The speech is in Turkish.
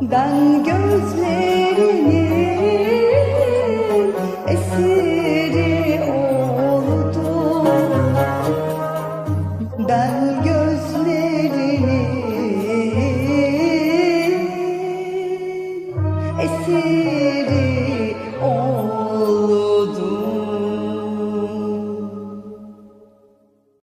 Ben gözlerinin esiri oldum. Ben gözlerinin esiri